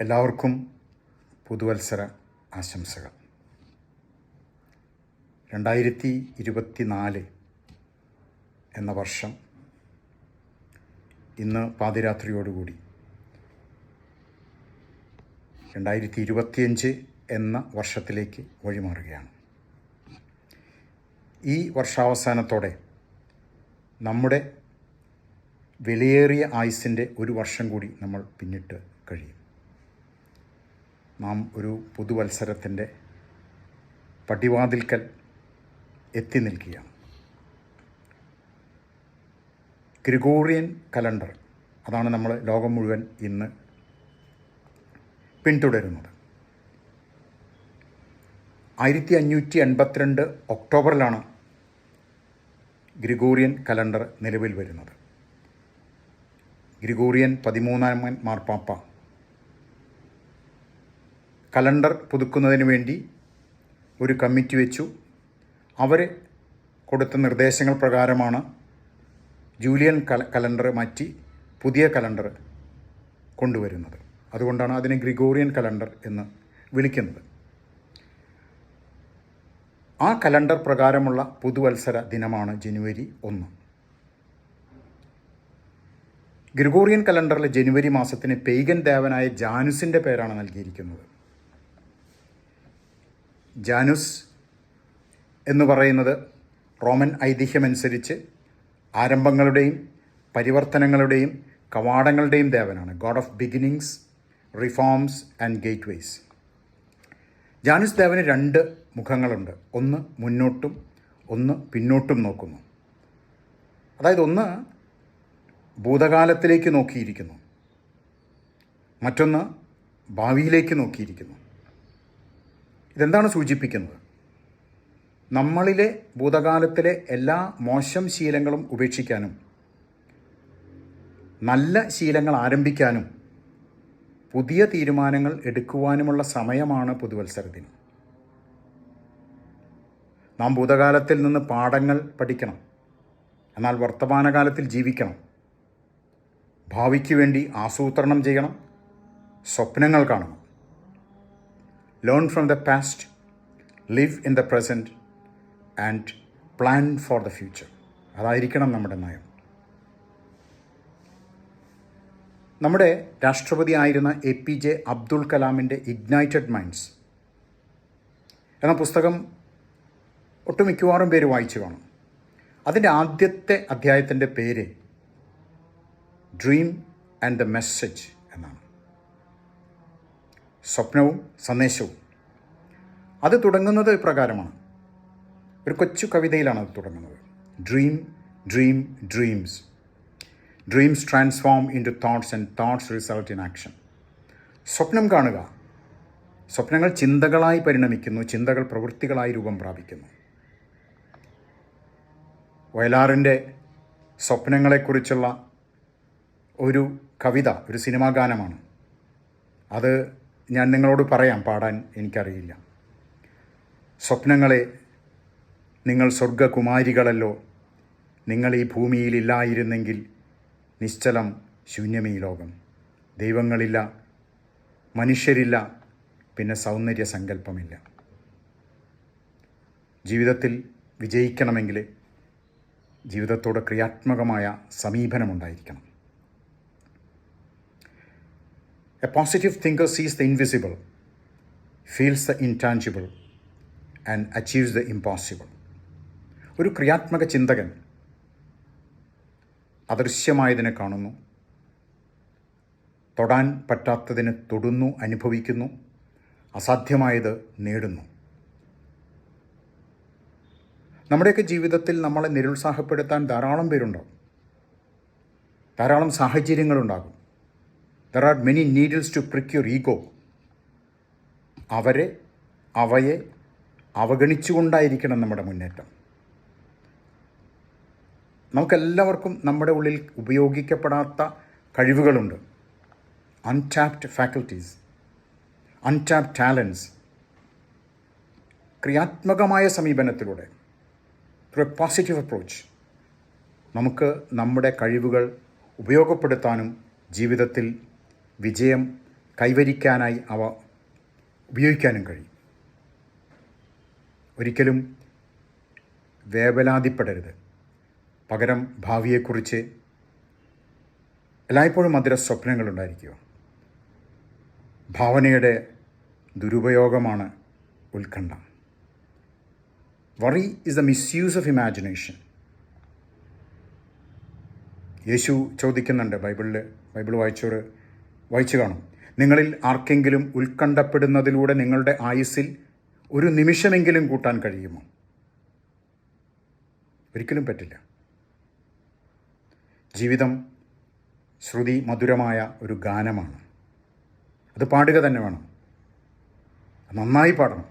എല്ലാവർക്കും പുതുവത്സര ആശംസകൾ. രണ്ടായിരത്തി ഇരുപത്തി നാല് എന്ന വർഷം ഇന്ന് പാതിരാത്രിയോടുകൂടി. രണ്ടായിരത്തി ഇരുപത്തിയഞ്ച് എന്ന വർഷത്തിലേക്ക് വഴിമാറുകയാണ്. ഈ വർഷാവസാനത്തോടെ നമ്മുടെ വിലയേറിയ ആയുസിന്റെ ഒരു വർഷം കൂടി നമ്മൾ പിന്നിട്ട് കഴിയും. നാം ഒരു പുതുവത്സരത്തിന്റെ പടിവാതിൽക്കൽ എത്തി നിൽക്കുകയാണ്. ഗ്രിഗോറിയൻ കലണ്ടർ അതാണ് നമ്മൾ ലോകം മുഴുവൻ ഇന്ന് പിന്തുടരുന്നത്. ആയിരത്തി അഞ്ഞൂറ്റി എൺപത്തിരണ്ട് ഒക്ടോബറിലാണ് ഗ്രിഗോറിയൻ കലണ്ടർ നിലവിൽ വരുന്നത്. ഗ്രിഗോറിയൻ പതിമൂന്നാമൻ മാർപ്പാപ്പ കലണ്ടർ പുതുക്കുന്നതിന് വേണ്ടി ഒരു കമ്മിറ്റി വെച്ചു. അവർ കൊടുത്ത നിർദ്ദേശങ്ങൾ പ്രകാരമാണ് ജൂലിയൻ കല കലണ്ടർ മാറ്റി പുതിയ കലണ്ടർ കൊണ്ടുവരുന്നത്. അതുകൊണ്ടാണ് അതിനെ ഗ്രിഗോറിയൻ കലണ്ടർ എന്ന് വിളിക്കുന്നത്. ആ കലണ്ടർ പ്രകാരമുള്ള പുതുവത്സര ദിനമാണ് ജനുവരി ഒന്ന്. ഗ്രിഗോറിയൻ കലണ്ടറിലെ ജനുവരി മാസത്തിന് പെയ്ഗൻ ദേവനായ ജാനുസിന്റെ പേരാണ് നൽകിയിരിക്കുന്നത്. ജാനുസ് എന്ന് പറയുന്നത് റോമൻ ഐതിഹ്യമനുസരിച്ച് ആരംഭങ്ങളുടെയും പരിവർത്തനങ്ങളുടെയും കവാടങ്ങളുടെയും ദേവനാണ്. God of beginnings reforms and gateways Janus ദേവന് രണ്ട് മുഖങ്ങളുണ്ട്. ഒന്ന് മുന്നോട്ടും ഒന്ന് പിന്നോട്ടും നോക്കുന്നു. അതായത് ഒന്ന് ഭൂതകാലത്തിലേക്ക് നോക്കിയിരിക്കുന്നു. മറ്റൊന്ന് ഭാവിയിലേക്ക് നോക്കിയിരിക്കുന്നു. ഇതെന്താണ് സൂചിപ്പിക്കുന്നത്? നമ്മളിലെ ഭൂതകാലത്തിലെ എല്ലാ മോശം ശീലങ്ങളും ഉപേക്ഷിക്കാനും നല്ല ശീലങ്ങൾ ആരംഭിക്കാനും പുതിയ തീരുമാനങ്ങൾ എടുക്കുവാനുമുള്ള സമയമാണ് പുതുവത്സരത്തിന് നാം ഭൂതകാലത്തിൽ നിന്ന് പാഠങ്ങൾ പഠിക്കണം. എന്നാൽ വർത്തമാനകാലത്തിൽ ജീവിക്കണം. ഭാവിക്ക് വേണ്ടി ആസൂത്രണം ചെയ്യണം. സ്വപ്നങ്ങൾ കാണണം. Learn from the past live in the present and plan for the future അതായിരിക്കണം നമ്മുടെ നയം. നമ്മുടെ രാഷ്ട്രപതി ആയിരുന്ന എ പി ജെ അബ്ദുൾ കലാമിന്റെ ഇഗ്നൈറ്റഡ് മൈൻഡ്സ് എന്ന പുസ്തകം ഒട്ടുമിക്കവാറും പേര് വായിച്ചു കാണും. അതിന്റെ ആദ്യത്തെ അധ്യായത്തിന്റെ പേര് ഡ്രീം ആൻഡ് ദ മെസ്സേജ് സ്വപ്നവും സന്ദേശവും. അത് തുടങ്ങുന്നത് പ്രകാരമാണ് ഒരു കൊച്ചു കവിതയിലാണ് അത് തുടങ്ങുന്നത്. Dream dream dreams dreams transform into thoughts and thoughts result in action സ്വപ്നം കാണുക. സ്വപ്നങ്ങൾ ചിന്തകളായി പരിണമിക്കുന്നു ചിന്തകൾ പ്രവൃത്തികളായി രൂപം പ്രാപിക്കുന്നു. വയലാറിന്റെ സ്വപ്നങ്ങളെക്കുറിച്ചുള്ള ഒരു കവിത ഒരു സിനിമാ ഗാനമാണ്. അത് ഞാൻ നിങ്ങളോട് പറയാം പാടാൻ എനിക്കറിയില്ല. സ്വപ്നങ്ങളെ നിങ്ങൾ സ്വർഗകുമാരികളല്ലോ നിങ്ങൾ ഈ ഭൂമിയിലില്ലായിരുന്നെങ്കിൽ നിശ്ചലം ശൂന്യമേ ലോകം. ദൈവങ്ങളില്ല മനുഷ്യരില്ല പിന്നെ സൗന്ദര്യ സങ്കല്പമില്ല. ജീവിതത്തിൽ വിജയിക്കണമെങ്കിൽ ജീവിതത്തോട് ക്രിയാത്മകമായ സമീപനമുണ്ടായിരിക്കണം. A positive thinker sees the invisible, feels the intangible, and achieves the impossible ഒരു ക്രിയാത്മക ചിന്തകൻ അദൃശ്യമായതിനെ കാണുന്നു തൊടാൻ പറ്റാത്തതിനെ തൊടുന്നു അനുഭവിക്കുന്നു അസാധ്യമായത് നേടുന്നു. നമ്മുടെയൊക്കെ ജീവിതത്തിൽ നമ്മളെ നിരുത്സാഹപ്പെടുത്താൻ ധാരാളം പേരുണ്ടാകും ധാരാളം സാഹചര്യങ്ങളുണ്ടാകും. There are many needles to prick your ego അവരെ അവയെ അവഗണിച്ചുകൊണ്ടായിരിക്കണം നമ്മുടെ മുന്നേറ്റം. നമുക്കെല്ലാവർക്കും നമ്മുടെ ഉള്ളിൽ ഉപയോഗിക്കപ്പെടാത്ത കഴിവുകളുണ്ട്. അൺടാപ്ഡ് ഫാക്കൽറ്റീസ് അൺടാപ്ഡ് ടാലൻസ് ക്രിയാത്മകമായ സമീപനത്തിലൂടെ ത്രൂ എ പോസിറ്റീവ് അപ്രോച്ച് നമുക്ക് നമ്മുടെ കഴിവുകൾ ഉപയോഗപ്പെടുത്താനും ജീവിതത്തിൽ വിജയം കൈവരിക്കാനായി അവ ഉപയോഗിക്കാനും കഴിയും. ഒരിക്കലും വേവലാതിപ്പെടരുത്. പകരം ഭാവിയെക്കുറിച്ച് എല്ലായ്പ്പോഴും മധുര സ്വപ്നങ്ങളുണ്ടായിരിക്കുക ഭാവനയുടെ ദുരുപയോഗമാണ് ഉത്കണ്ഠ. Worry is the misuse of imagination യേശു ചോദിക്കുന്നുണ്ട് ബൈബിളിൽ ബൈബിൾ വായിച്ചോർ വായിച്ചു കാണും. നിങ്ങളിൽ ആർക്കെങ്കിലും ഉത്കണ്ഠപ്പെടുന്നതിലൂടെ നിങ്ങളുടെ ആയുസ്സിൽ ഒരു നിമിഷമെങ്കിലും കൂട്ടാൻ കഴിയുമോ? ഒരിക്കലും പറ്റില്ല. ജീവിതം ശ്രുതി മധുരമായ ഒരു ഗാനമാണ്. അത് പാടുക തന്നെ വേണം. നന്നായി പാടണം.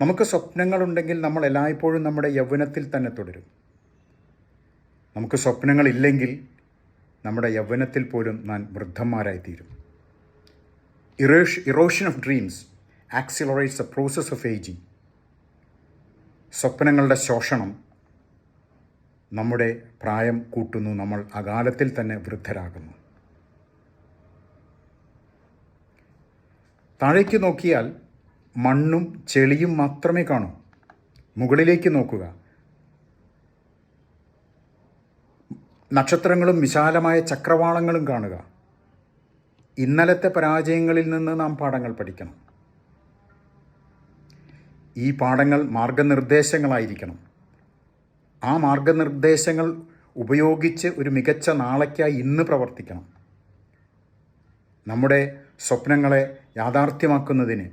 നമുക്ക് സ്വപ്നങ്ങളുണ്ടെങ്കിൽ നമ്മൾ എല്ലായ്പ്പോഴും നമ്മുടെ യൗവനത്തിൽ തന്നെ തുടരും. നമുക്ക് സ്വപ്നങ്ങളില്ലെങ്കിൽ നമ്മുടെ യൗവനത്തിൽ പോലും നാം വൃദ്ധന്മാരായിത്തീരും. ഇറേഷ് erosion of dreams accelerates a process of ageing. സ്വപ്നങ്ങളുടെ ശോഷണം നമ്മുടെ പ്രായം കൂട്ടുന്നു നമ്മൾ അകാലത്തിൽ തന്നെ വൃദ്ധരാകുന്നു. താഴേക്ക് നോക്കിയാൽ മണ്ണും ചെളിയും മാത്രമേ കാണൂ. മുകളിലേക്ക് നോക്കുക. നക്ഷത്രങ്ങളും വിശാലമായ ചക്രവാളങ്ങളും കാണുക. ഇന്നലത്തെ പരാജയങ്ങളിൽ നിന്ന് നാം പാഠങ്ങൾ പഠിക്കണം. ഈ പാഠങ്ങൾ മാർഗനിർദ്ദേശങ്ങളായിരിക്കണം. ആ മാർഗനിർദ്ദേശങ്ങൾ ഉപയോഗിച്ച് ഒരു മികച്ച നാളേക്കായി ഇന്ന് പ്രവർത്തിക്കണം. നമ്മുടെ സ്വപ്നങ്ങളെ യാഥാർത്ഥ്യമാക്കുന്നതിന്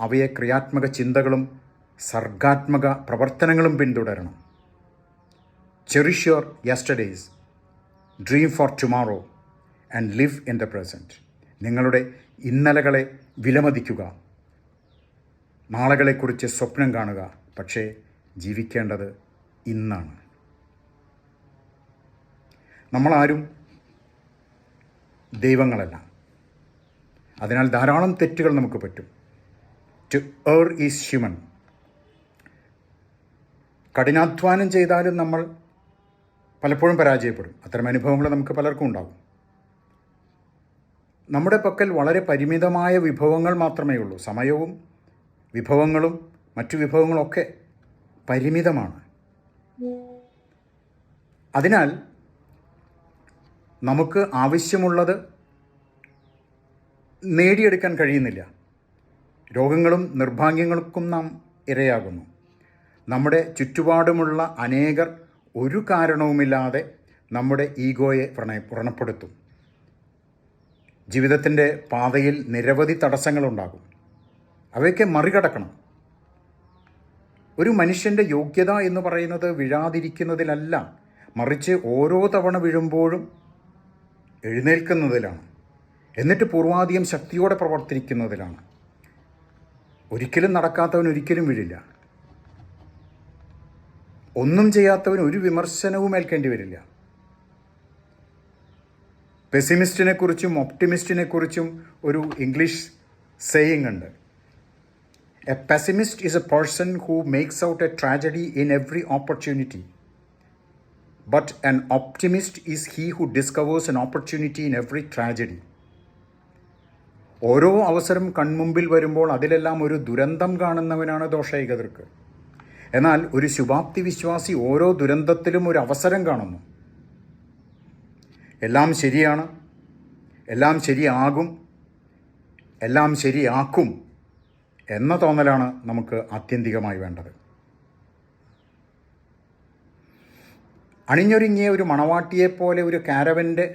അവയെ ക്രിയാത്മക ചിന്തകളും സർഗാത്മക പ്രവർത്തനങ്ങളും പിന്തുടരണം. Cherish your dream for tomorrow and live in the present നിങ്ങളുടെ ഇന്നലകളെ വിലമതിക്കുക. നാളകളെക്കുറിച്ച് സ്വപ്നം കാണുക. പക്ഷേ ജീവിക്കേണ്ടത് ഇന്നാണ്. നമ്മളാരും ദൈവങ്ങളല്ല. അതിനാൽ ധാരാളം തെറ്റുകൾ നമുക്ക് പറ്റും. ടു ഏർ ഈസ് ഹ്യൂമൻ കഠിനാധ്വാനം ചെയ്താലും നമ്മൾ പലപ്പോഴും പരാജയപ്പെടും. അത്തരം അനുഭവങ്ങൾ നമുക്ക് പലർക്കും ഉണ്ടാകും. നമ്മുടെ പക്കൽ വളരെ പരിമിതമായ വിഭവങ്ങൾ മാത്രമേ ഉള്ളൂ. സമയവും വിഭവങ്ങളും മറ്റു വിഭവങ്ങളൊക്കെ പരിമിതമാണ്. അതിനാൽ നമുക്ക് ആവശ്യമുള്ളത് നേടിയെടുക്കാൻ കഴിയുന്നില്ല. രോഗങ്ങളും നിർഭാഗ്യങ്ങൾക്കും നാം ഇരയാകുന്നു. നമ്മുടെ ചുറ്റുപാടുമുള്ള അനേകർ ഒരു കാരണവുമില്ലാതെ നമ്മുടെ ഈഗോയെ പ്രണയ വ്രണപ്പെടുത്തും. ജീവിതത്തിന്റെ പാതയിൽ നിരവധി തടസ്സങ്ങളുണ്ടാകും. അവയൊക്കെ മറികടക്കണം. ഒരു മനുഷ്യന്റെ യോഗ്യത എന്ന് പറയുന്നത് വീഴാതിരിക്കുന്നതിലല്ല. മറിച്ച് ഓരോ തവണ വീഴുമ്പോഴും എഴുന്നേൽക്കുന്നതിലാണ്. എന്നിട്ട് പൂർവാധികം ശക്തിയോടെ പ്രവർത്തിക്കുന്നതിലാണ്. ഒരിക്കലും നടക്കാത്തവൻ ഒരിക്കലും വീഴില്ല. ഒന്നും ചെയ്യാത്തവൻ ഒരു വിമർശനവും ഏൽക്കേണ്ടി വരില്ല. പെസിമിസ്റ്റിനെ കുറിച്ചും ഒപ്റ്റിമിസ്റ്റിനെ കുറിച്ചും ഒരു ഇംഗ്ലീഷ് സേയിങ് ഉണ്ട്. A pessimist is a person who makes out a tragedy in every opportunity but an optimist is he who discovers an opportunity in every tragedy ഓരോ അവസരം കൺമുമ്പിൽ വരുമ്പോൾ അതിലെല്ലാം ഒരു ദുരന്തം കാണുന്നവനാണ് ദോഷൈകതർക്ക് എന്നാൽ ഒരു ശുഭാപ്തി വിശ്വാസി ഓരോ ദുരന്തത്തിലും ഒരു അവസരം കാണുന്നു. എല്ലാം ശരിയാണ്. എല്ലാം ശരിയാകും. എല്ലാം ശരിയാക്കും എന്ന തോന്നലാണ് നമുക്ക് ആത്യന്തികമായി വേണ്ടത്. അണിഞ്ഞൊരുങ്ങിയ ഒരു മണവാട്ടിയെപ്പോലെ ഒരു കാരവന്റെ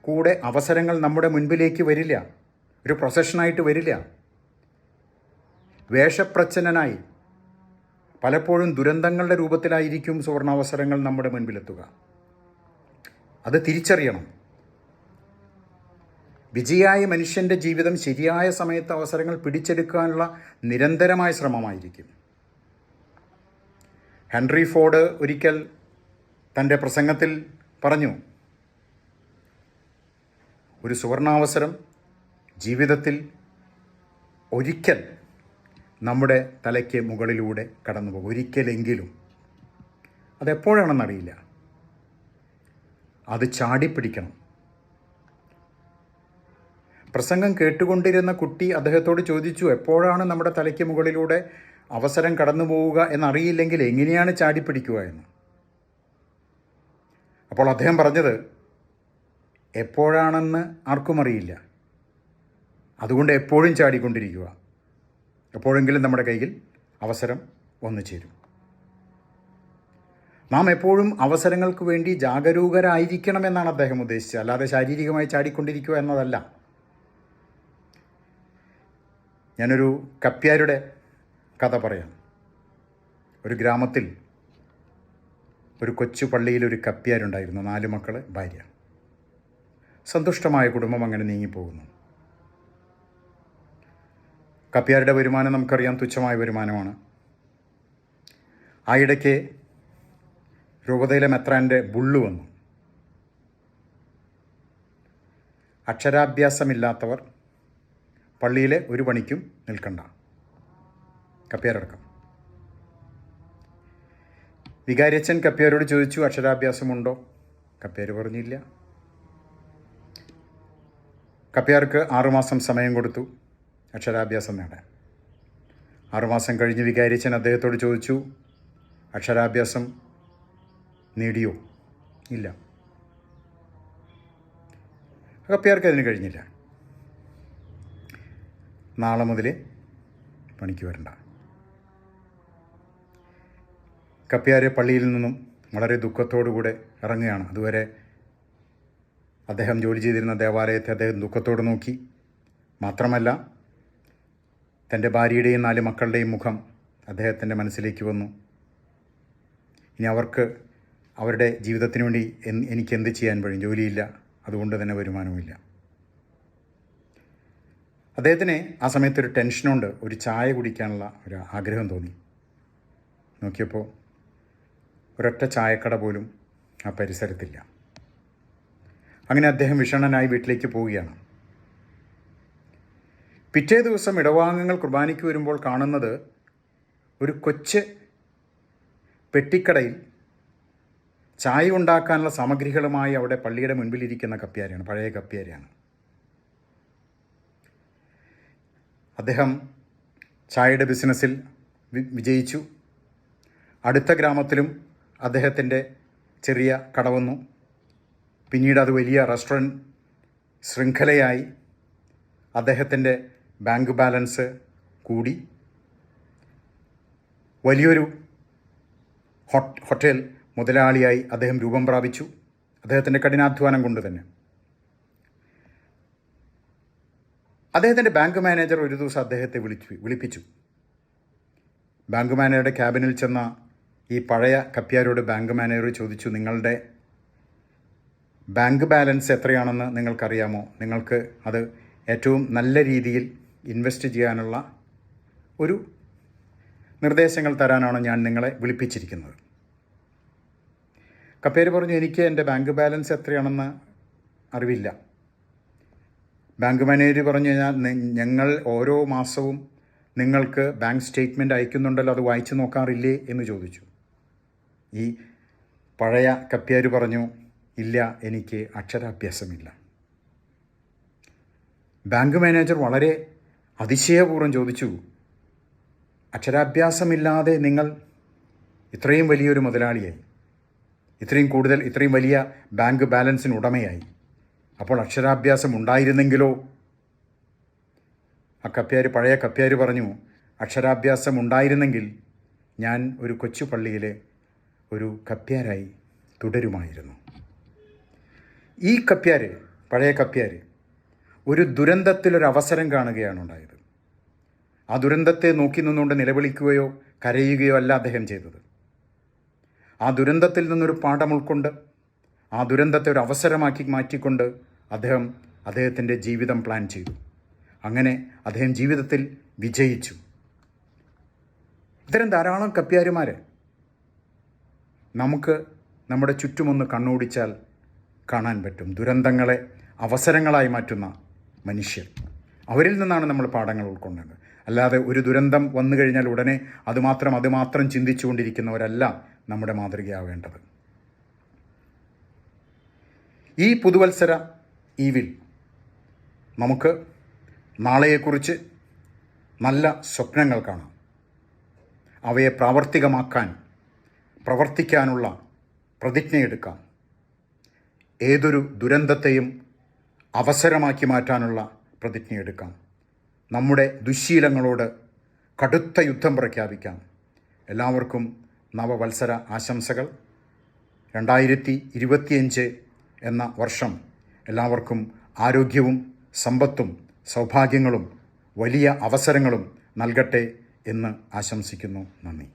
കൂടെ അവസരങ്ങൾ നമ്മുടെ മുൻപിലേക്ക് വരില്ല. ഒരു പ്രൊസഷനായിട്ട് വരില്ല. വേഷപ്രച്ഛന്നനായി പലപ്പോഴും ദുരന്തങ്ങളുടെ രൂപത്തിലായിരിക്കും സുവർണാവസരങ്ങൾ നമ്മുടെ മുൻപിലെത്തുക. അത് തിരിച്ചറിയണം. വിജയായ മനുഷ്യന്റെ ജീവിതം ശരിയായ സമയത്ത് അവസരങ്ങൾ പിടിച്ചെടുക്കാനുള്ള നിരന്തരമായ ശ്രമമായിരിക്കും. ഹെൻറി ഫോർഡ് ഒരിക്കൽ തന്റെ പ്രസംഗത്തിൽ പറഞ്ഞു ഒരു സുവർണാവസരം ജീവിതത്തിൽ ഒരിക്കൽ നമ്മുടെ തലയ്ക്ക് മുകളിലൂടെ കടന്നു പോകും ഒരിക്കലെങ്കിലും. അതെപ്പോഴാണെന്നറിയില്ല. അത് ചാടിപ്പിടിക്കണം. പ്രസംഗം കേട്ടുകൊണ്ടിരുന്ന കുട്ടി അദ്ദേഹത്തോട് ചോദിച്ചു എപ്പോഴാണ് നമ്മുടെ തലയ്ക്ക് മുകളിലൂടെ അവസരം കടന്നു പോവുക എന്നറിയില്ലെങ്കിൽ എങ്ങനെയാണ് ചാടിപ്പിടിക്കുക എന്ന്? അപ്പോൾ അദ്ദേഹം പറഞ്ഞത് എപ്പോഴാണെന്ന് ആർക്കും അറിയില്ല. അതുകൊണ്ട് എപ്പോഴും ചാടിക്കൊണ്ടിരിക്കുക. എപ്പോഴെങ്കിലും നമ്മുടെ കയ്യിൽ അവസരം വന്നു ചേരും. നാം എപ്പോഴും അവസരങ്ങൾക്ക് വേണ്ടി ജാഗരൂകരായിരിക്കണമെന്നാണ് അദ്ദേഹം ഉദ്ദേശിച്ചത്. അല്ലാതെ ശാരീരികമായി ചാടിക്കൊണ്ടിരിക്കുക എന്നതല്ല. ഞാനൊരു കപ്പ്യാരുടെ കഥ പറയാം. ഒരു ഗ്രാമത്തിൽ ഒരു കൊച്ചു പള്ളിയിൽ ഒരു കപ്പ്യാരുണ്ടായിരുന്നു നാല് മക്കൾ ഭാര്യ. സന്തുഷ്ടമായ കുടുംബം അങ്ങനെ നീങ്ങിപ്പോകുന്നു. കപ്പ്യാരുടെ വരുമാനം നമുക്കറിയാം തുച്ഛമായ വരുമാനമാണ്. ആ ഇടയ്ക്ക് രൂപതയിലെ മെത്രാന്റെ ബുള്ളു വന്നു. അക്ഷരാഭ്യാസമില്ലാത്തവർ പള്ളിയിലെ ഒരു പണിക്കും നിൽക്കണ്ട. കപ്പ്യാരടക്കം വികാരിയച്ഛൻ കപ്പ്യാരോട് ചോദിച്ചു അക്ഷരാഭ്യാസമുണ്ടോ? കപ്പ്യാർ പറഞ്ഞില്ല. കപ്പ്യാർക്ക് ആറുമാസം സമയം കൊടുത്തു. അക്ഷരാഭ്യാസം നേടാൻ ആറുമാസം കഴിഞ്ഞ് വികാരിച്ചൻ അദ്ദേഹത്തോട് ചോദിച്ചു അക്ഷരാഭ്യാസം നേടിയോ? ഇല്ല. അകപ്പിയാർക്ക് അതിന് കഴിഞ്ഞില്ല. നാളെ മുതൽ പണിക്ക് വരണ്ട. കപ്പിയാരെ പള്ളിയിൽ നിന്നും വളരെ ദുഃഖത്തോടുകൂടെ ഇറങ്ങുകയാണ്. അതുവരെ അദ്ദേഹം ജോലി ചെയ്തിരുന്ന ദേവാലയത്തെ അദ്ദേഹം ദുഃഖത്തോടെ നോക്കി. മാത്രമല്ല തന്റെ ഭാര്യയുടെയും നാല് മക്കളുടെയും മുഖം അദ്ദേഹത്തിന്റെ മനസ്സിലേക്ക് വന്നു. ഇനി അവർക്ക് അവരുടെ ജീവിതത്തിന് വേണ്ടി എനിക്ക് എന്ത് ചെയ്യാൻ കഴിയും? ജോലിയില്ല. അതുകൊണ്ട് തന്നെ വരുമാനവുമില്ല. അദ്ദേഹത്തിന് ആ സമയത്ത് ഒരു ടെൻഷനുണ്ട്. ഒരു ചായ കുടിക്കാനുള്ള ഒരു ആഗ്രഹം തോന്നി. നോക്കിയപ്പോൾ ഒരൊറ്റ ചായക്കട പോലും ആ പരിസരത്തില്ല. അങ്ങനെ അദ്ദേഹം വിഷണനായി വീട്ടിലേക്ക് പോവുകയാണ്. പിറ്റേ ദിവസം ഇടവാങ്ങങ്ങൾ കുർബാനയ്ക്ക് വരുമ്പോൾ കാണുന്നത് ഒരു കൊച്ച് പെട്ടിക്കടയിൽ ചായ ഉണ്ടാക്കാനുള്ള സാമഗ്രികളുമായി അവിടെ പള്ളിയുടെ മുൻപിലിരിക്കുന്ന കപ്പ്യാരെയാണ് പഴയ കപ്പ്യാരെയാണ് അദ്ദേഹം ചായയുടെ ബിസിനസ്സിൽ വിജയിച്ചു. അടുത്ത ഗ്രാമത്തിലും അദ്ദേഹത്തിന്റെ ചെറിയ കട വന്നു. പിന്നീട് അത് വലിയ റെസ്റ്റോറന്റ് ശൃംഖലയായി. അദ്ദേഹത്തിന്റെ ബാങ്ക് ബാലൻസ് കൂടി. വലിയൊരു ഹോട്ടൽ മുതലാളിയായി അദ്ദേഹം രൂപം പ്രാപിച്ചു. അദ്ദേഹത്തിന്റെ കഠിനാധ്വാനം കൊണ്ട് തന്നെ. അദ്ദേഹത്തിന്റെ ബാങ്ക് മാനേജർ ഒരു ദിവസം അദ്ദേഹത്തെ വിളിച്ചു വിളിപ്പിച്ചു. ബാങ്ക് മാനേജറുടെ ക്യാബിനിൽ ചെന്ന ഈ പഴയ കപ്പ്യാരോട് ബാങ്ക് മാനേജർ ചോദിച്ചു നിങ്ങളുടെ ബാങ്ക് ബാലൻസ് എത്രയാണെന്ന് നിങ്ങൾക്കറിയാമോ? നിങ്ങൾക്ക് അത് ഏറ്റവും നല്ല രീതിയിൽ ഇൻവെസ്റ്റ് ചെയ്യാനുള്ള ഒരു നിർദ്ദേശങ്ങൾ തരാനാണ് ഞാൻ നിങ്ങളെ വിളിപ്പിച്ചിരിക്കുന്നത്. കപ്പേര് പറഞ്ഞു എനിക്ക് എന്റെ ബാങ്ക് ബാലൻസ് എത്രയാണെന്ന് അറിവില്ല. ബാങ്ക് മാനേജർ പറഞ്ഞു കഴിഞ്ഞാൽ ഞങ്ങൾ ഓരോ മാസവും നിങ്ങൾക്ക് ബാങ്ക് സ്റ്റേറ്റ്മെന്റ് അയക്കുന്നുണ്ടല്ലോ അത് വായിച്ചു നോക്കാറില്ലേ എന്ന് ചോദിച്ചു. ഈ പഴയ കപ്പ്യാർ പറഞ്ഞു ഇല്ല എനിക്ക് അക്ഷരാഭ്യാസമില്ല. ബാങ്ക് മാനേജർ വളരെ അതിശയപൂർവം ചോദിച്ചു അക്ഷരാഭ്യാസമില്ലാതെ നിങ്ങൾ ഇത്രയും വലിയൊരു മുതലാളിയായി. ഇത്രയും കൂടുതൽ ഇത്രയും വലിയ ബാങ്ക് ബാലൻസിന് ഉടമയായി. അപ്പോൾ അക്ഷരാഭ്യാസം ഉണ്ടായിരുന്നെങ്കിലോ? ആ കപ്പ്യാർ പഴയ കപ്പ്യാർ പറഞ്ഞു അക്ഷരാഭ്യാസം ഉണ്ടായിരുന്നെങ്കിൽ ഞാൻ ഒരു കൊച്ചു പള്ളിയിലെ ഒരു കപ്പ്യാരായി തുടരുമായിരുന്നു. ഈ കപ്പ്യാർ പഴയ കപ്പ്യാർ ഒരു ദുരന്തത്തിലൊരു അവസരം കാണുകയാണ് ഉണ്ടായത്. ആ ദുരന്തത്തെ നോക്കി നിന്നുകൊണ്ട് നിലവിളിക്കുകയോ കരയുകയോ അല്ല അദ്ദേഹം ചെയ്തത്. ആ ദുരന്തത്തിൽ നിന്നൊരു പാഠം ഉൾക്കൊണ്ട് ആ ദുരന്തത്തെ ഒരു അവസരമാക്കി മാറ്റിക്കൊണ്ട് അദ്ദേഹം അദ്ദേഹത്തിന്റെ ജീവിതം പ്ലാൻ ചെയ്തു. അങ്ങനെ അദ്ദേഹം ജീവിതത്തിൽ വിജയിച്ചു. ഇത്തരം ധാരാളം കപ്പ്യാരുമാർ നമുക്ക് നമ്മുടെ ചുറ്റുമൊന്ന് കണ്ണോടിച്ചാൽ കാണാൻ പറ്റും. ദുരന്തങ്ങളെ അവസരങ്ങളായി മാറ്റുന്ന മനുഷ്യർ. അവരിൽ നിന്നാണ് നമ്മൾ പാഠങ്ങൾ ഉൾക്കൊണ്ടത്. അല്ലാതെ ഒരു ദുരന്തം വന്നു കഴിഞ്ഞാൽ ഉടനെ അതുമാത്രം അതുമാത്രം ചിന്തിച്ചുകൊണ്ടിരിക്കുന്നവരല്ല നമ്മുടെ മാതൃകയാവേണ്ടത്. ഈ പുതുവത്സര ഈവിൽ നമുക്ക് നാളെയെക്കുറിച്ച് നല്ല സ്വപ്നങ്ങൾ കാണാം. അവയെ പ്രാവർത്തികമാക്കാൻ പ്രവർത്തിക്കാനുള്ള പ്രതിജ്ഞയെടുക്കാം. ഏതൊരു ദുരന്തത്തെയും അവസരമാക്കി മാറ്റാനുള്ള പ്രതിജ്ഞയെടുക്കാം നമ്മുടെ ദുശ്ശീലങ്ങളോട് കടുത്ത യുദ്ധം പ്രഖ്യാപിക്കാം. എല്ലാവർക്കും നവവത്സര ആശംസകൾ. രണ്ടായിരത്തി ഇരുപത്തിയഞ്ച് എന്ന വർഷം എല്ലാവർക്കും ആരോഗ്യവും സമ്പത്തും സൗഭാഗ്യങ്ങളും വലിയ അവസരങ്ങളും നൽകട്ടെ എന്ന് ആശംസിക്കുന്നു. നന്ദി.